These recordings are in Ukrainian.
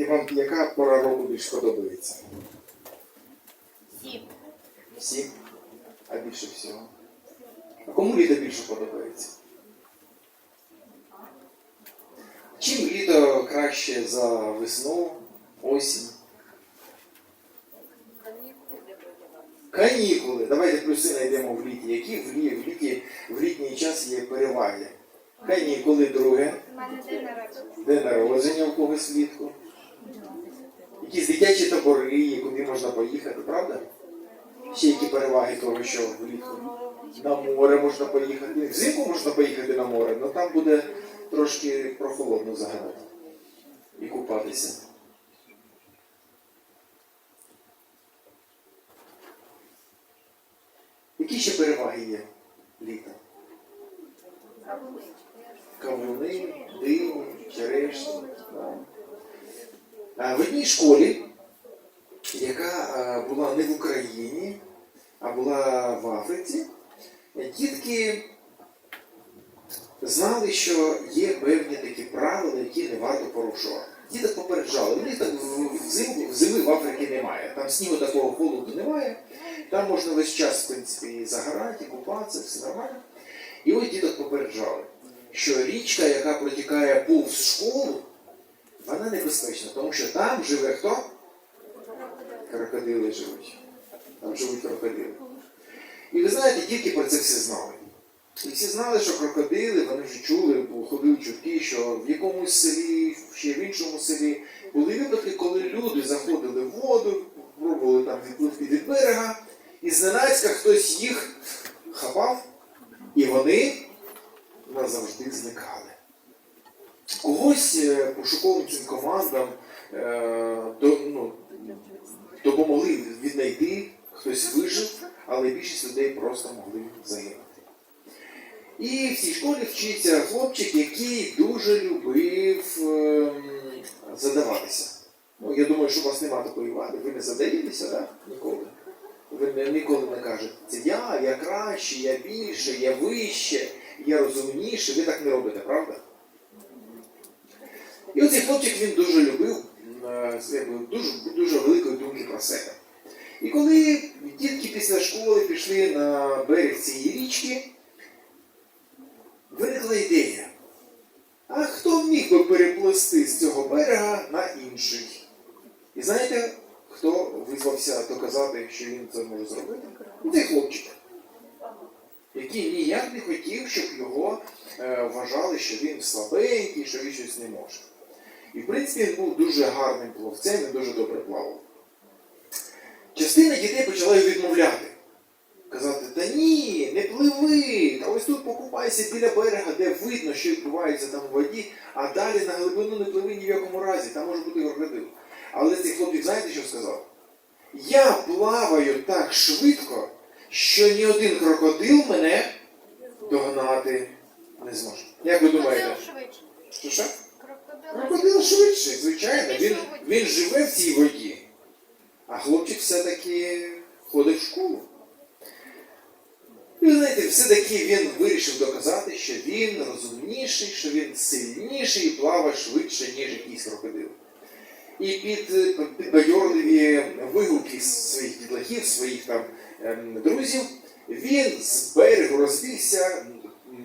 Ти вам яка пора року більш подобається? Сім. Всі? А більше всього? А кому літо більше подобається? Чим літо краще за весну, осінь? Канікули. Давайте плюси знайдемо в літі. Які в, лі, в, літі, в літній час є переваги? Канікули, друге. У день народження. День народження у когось влітку. Якісь дитячі табори, куди можна поїхати, правда? Ще які переваги того, що влітку на море можна поїхати. Взимку можна поїхати на море, але там буде трошки прохолодно загадати І купатися. Які ще переваги є літа? Кавуни, дині, черешні. да. Одній школі, яка е, була не в Україні, а була в Африці, дітки знали, що є певні такі правила, які не варто порушувати. Діток попереджали, у так взимку, зими в Африці немає. Там снігу такого холоду немає. Там можна весь час, в принципі, і загорати, і купатися, все нормально. І от діток попереджали, що річка, яка протікає повз школу, вона небезпечна, тому що там живе хто? Крокодили живуть. Там живуть крокодили. І ви знаєте, дітки про це все знали. І всі знали, що крокодили, вони вже чули, ходили чутки, що в якомусь селі, ще в іншому селі були випадки, коли люди заходили в воду, пробували там відпливти від берега, і зненацька хтось їх хапав, і вони назавжди зникали. Когось е, пошуковим цим командам е, до, ну, допомогли віднайти, хтось вижив, але більшість людей просто могли загинути. І в цій школі вчиться хлопчик, який дуже любив ем, задаватися. Ну, я думаю, що у вас немає такої вади, ви не задаєтеся, так? Ніколи. Ви ніколи не кажете, це я, я краще, я більше, я вище, я розумніше. Ви так не робите, правда? І оцей хлопчик він дуже любив е, дуже, дуже великої думки про себе. І коли дітки після школи пішли на берег цієї річки, виникла ідея. А хто міг би переплисти з цього берега на інший? І знаєте, хто визвався доказати, що він це може зробити? Цей хлопчик, який ніяк не хотів, щоб його е, вважали, що він слабенький, що він щось не може. І в принципі він був дуже гарним пловцем, він дуже добре плавав. Частина дітей почала його відмовляти. Казати, та ні, не пливи, та ось тут покупайся біля берега, де видно, що відбувається там у воді, а далі на глибину не пливи ні в якому разі, там може бути крокодил. Але цей хлопчик, знаєте, що сказав? Я плаваю так швидко, що ні один крокодил мене догнати не зможе. Як ви думаєте? Що що? Крокодил. Крокодил швидше, звичайно. Він, він живе в цій воді. А хлопчик все-таки ходить в школу. І ви знаєте, все-таки він вирішив доказати, що він розумніший, що він сильніший і плаває швидше, ніж якийсь крокодил. І під підбадьорливі вигуки своїх дітлахів, своїх там ем, друзів, він з берегу розбігся,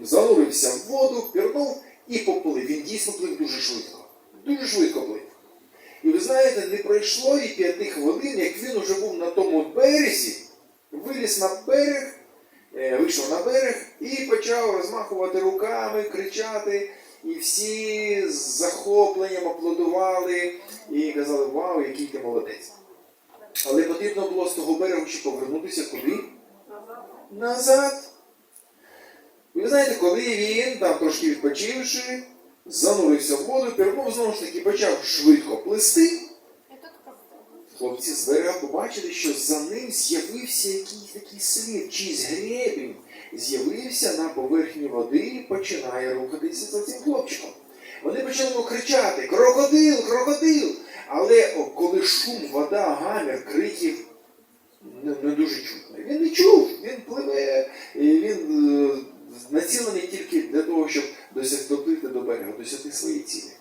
занурився в воду, пірнув і поплив. Він дійсно плив дуже швидко. Дуже швидко плив. І ви знаєте, не пройшло і п'яти хвилин, як він уже був на тому березі, виліз на берег, е, вийшов на берег і почав розмахувати руками, кричати. І всі з захопленням аплодували і казали, вау, який ти молодець. Але потрібно було з того берегу ще повернутися куди? Назад. І ви знаєте, коли він, там трошки відпочивши, занурився в воду, пірнув знову ж таки почав швидко плисти, хлопці з берега побачили, що за ним з'явився якийсь такий слід, чийсь гребінь з'явився на поверхні води і починає рухатися за цим хлопчиком. Вони почали кричати Крокодил, крокодил! Але о, коли шум, вода, гамір, криків не, не дуже чутно. Він не чув, він пливе, він е, націлений тільки для того, щоб досяг- доплити до берега, досягти своєї цілі.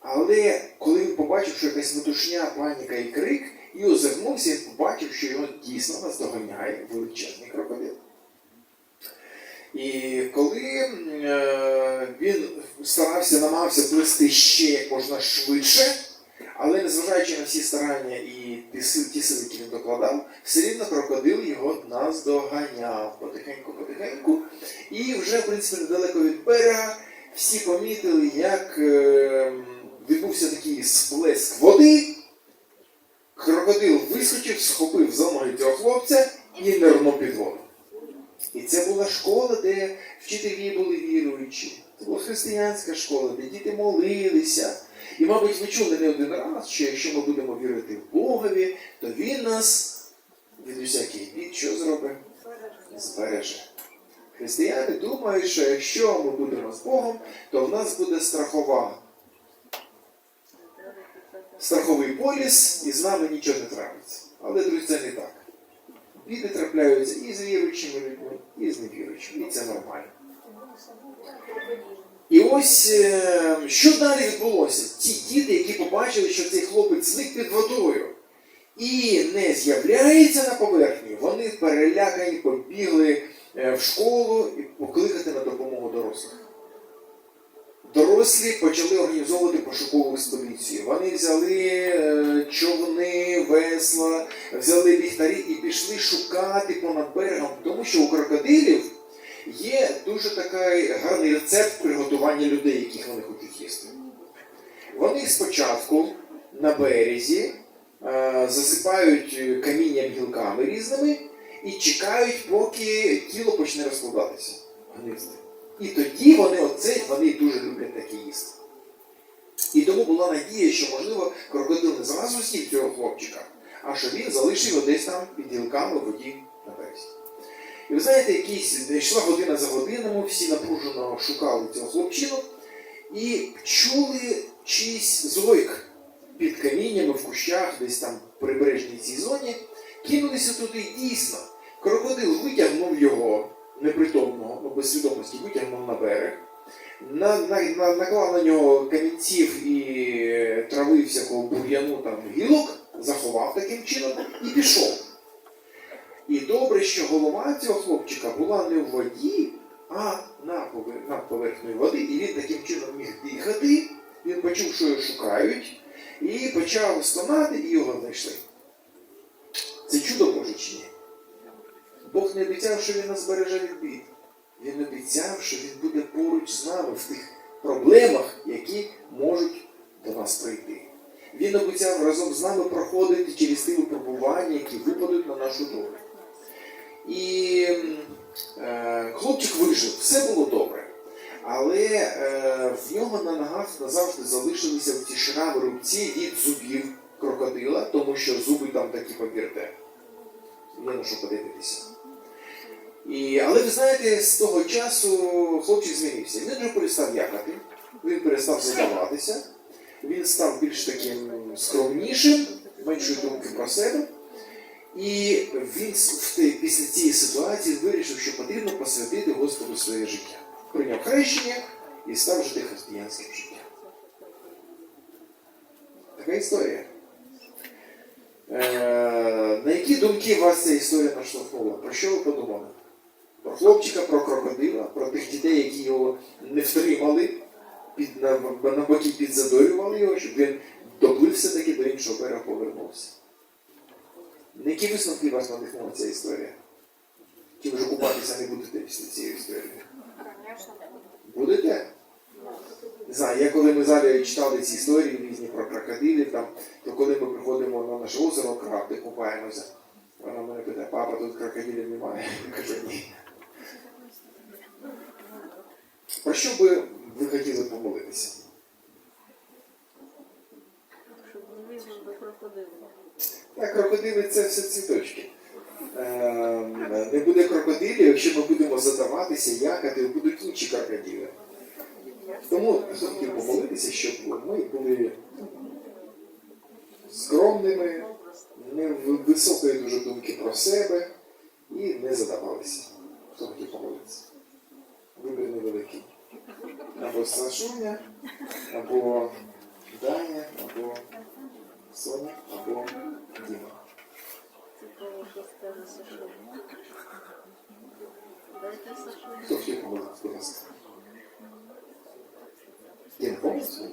Але коли він побачив, що якась метушня, паніка і крик, і озирнувся, він побачив, що його дійсно наздоганяє величезний крокодил. І коли е, він старався, намагався плисти ще як можна швидше, але незважаючи на всі старання і ті сили, які він докладав, все рівно крокодил його наздоганяв потихеньку-потихеньку. І вже, в принципі, недалеко від берега всі помітили, як е, відбувся такий сплеск води. Крокодил вискочив, схопив за ноги цього хлопця і нирнув під воду. І це була школа, де вчителі були віруючі. Це була християнська школа, де діти молилися. І, мабуть, ви чули не один раз, що якщо ми будемо вірити в Богові, то Він нас від усяких бід що зробить? Збереже. Християни думають, що якщо ми будемо з Богом, то в нас буде страхова. Страховий поліс, і з нами нічого не трапиться. Але, друзі, це не так. Біди трапляються і з віруючими людьми, і з невіруючими. І це нормально. І ось е, що далі відбулося? Ті діти, які побачили, що цей хлопець зник під водою і не з'являється на поверхні, вони перелякані побігли е, в школу і покликати на допомогу дорослих. Дорослі почали організовувати пошукову експедицію. Вони взяли е, човни, весла, взяли ліхтарі і пішли шукати понад берегом, тому що у крокодилів є дуже такий гарний рецепт приготування людей, яких вони хочуть їсти. Вони спочатку на березі е, засипають камінням гілками різними і чекають, поки тіло почне розкладатися. гнизти. І тоді вони оце, вони дуже люблять таке їсти. І тому була надія, що, можливо, крокодил не зразу з'їв цього хлопчика, а що він залишив його десь там під гілками в воді на березі. І ви знаєте, якісь йшла година за годинами, всі напружено шукали цього хлопчину і чули чийсь зойк під каміннями в кущах, десь там в прибережній цій зоні, кинулися туди дійсно. Крокодил витягнув його непритомного, ну, без свідомості, витягнув на берег, на, на, на, наклав на нього камінців і е, трави всякого бур'яну там гілок, заховав таким чином і пішов. І добре, що голова цього хлопчика була не в воді, а на повер- над поверхнею води, і він таким чином міг дихати. Він почув, що його шукають, і почав стонати, і його знайшли. Це чудо Боже чи ні? Бог не обіцяв, що він нас збереже від бід. Він обіцяв, що він буде поруч з нами в тих проблемах, які можуть до нас прийти. Він обіцяв разом з нами проходити через ті випробування, які випадуть на нашу долю. І е, хлопчик вижив, все було добре. Але е, в нього на ногах назавжди залишилися ці шрами рубці від зубів крокодила, тому що зуби там такі, повірте, є на що подивитися. І, але ви знаєте, з того часу хлопчик змінився. Він вже перестав якати, він перестав задаватися, він став більш таким скромнішим, меншої думки про себе. І він після цієї ситуації вирішив, що потрібно посвятити Господу своє життя. Прийняв хрещення і став жити християнським життям. Така історія. Е, на які думки вас ця історія наштовхнула? Про що ви подумали? Про хлопчика, про крокодила, про тих дітей, які його не втримали, під, на, на боки підзадорювали його, щоб він доплив все-таки до іншого берега повернувся. На які висновки вас надихнула ця історія? Чи ви вже купатися не будете після цієї історії? Будете? Не знаю, я коли ми залі читали ці історії різні про крокодилів, там, то коли ми приходимо на наше озеро Краб, де купаємося, вона мене питає, папа, тут крокодилів немає. Я кажу, ні. Про що би ви хотіли помолитися? Щоб не візьмемо до крокодила. Так, крокодили це все цвіточки. Ем, Не буде крокодилів, якщо ми будемо задаватися, якати, будуть інші крокодили. Тому хотів помолитися, щоб ми були скромними, не високої дуже думки про себе і не задавалися. Хто хотів помолитися? Вибір невеликий. Або страшення, або Даня або Соня або Діма. Цікаво, що скаже Саша. Дайте Сашу. Хто хотів помилити, будь ласка. Діма, повністю?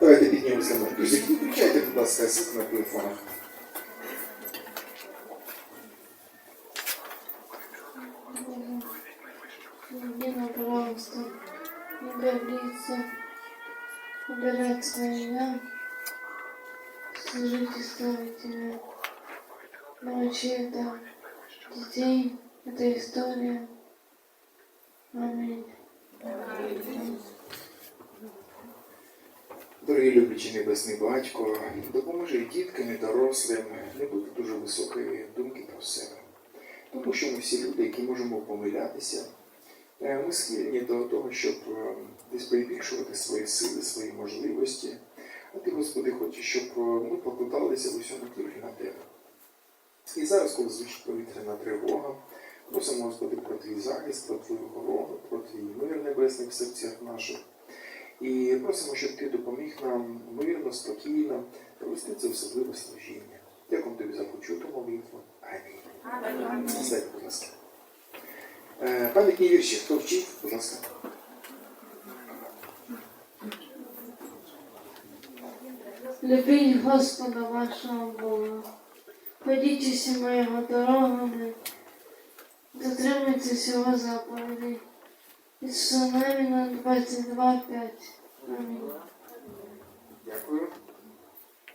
Давайте піднімемося на Друзі, включайте, будь ласка, звук на телефонах. Дина, пожалуйста, не гордиться убирать свое я, служить и славить тебя. Научи это детей, это история. Аминь. Дорогі люблячий небесний батько, допоможи діткам, і дорослим не бути дуже високої думки про себе. Тому що ми всі люди, які можемо помилятися, е, ми схильні до того, щоб е, десь перебільшувати свої сили, свої можливості. А ти, Господи, хочеш, щоб е, ми покладалися в усьому тільки на тебе. І зараз, коли звучить повітряна тривога, просимо, Господи, про твій захист, про твою охорону, про твій мир небесний в серцях наших. І просимо, щоб ти допоміг нам мирно, спокійно провести це особливе служіння. Дякую тобі за почуту молитву. Амінь. Е, Пам'ятні вірші, хто вчив, будь ласка. Любіть Господа вашого Бога, ходіть усіма його дорогами, дотримуйтесь його заповідей. Ісуса Навіна 22.5. Амінь. Дякую.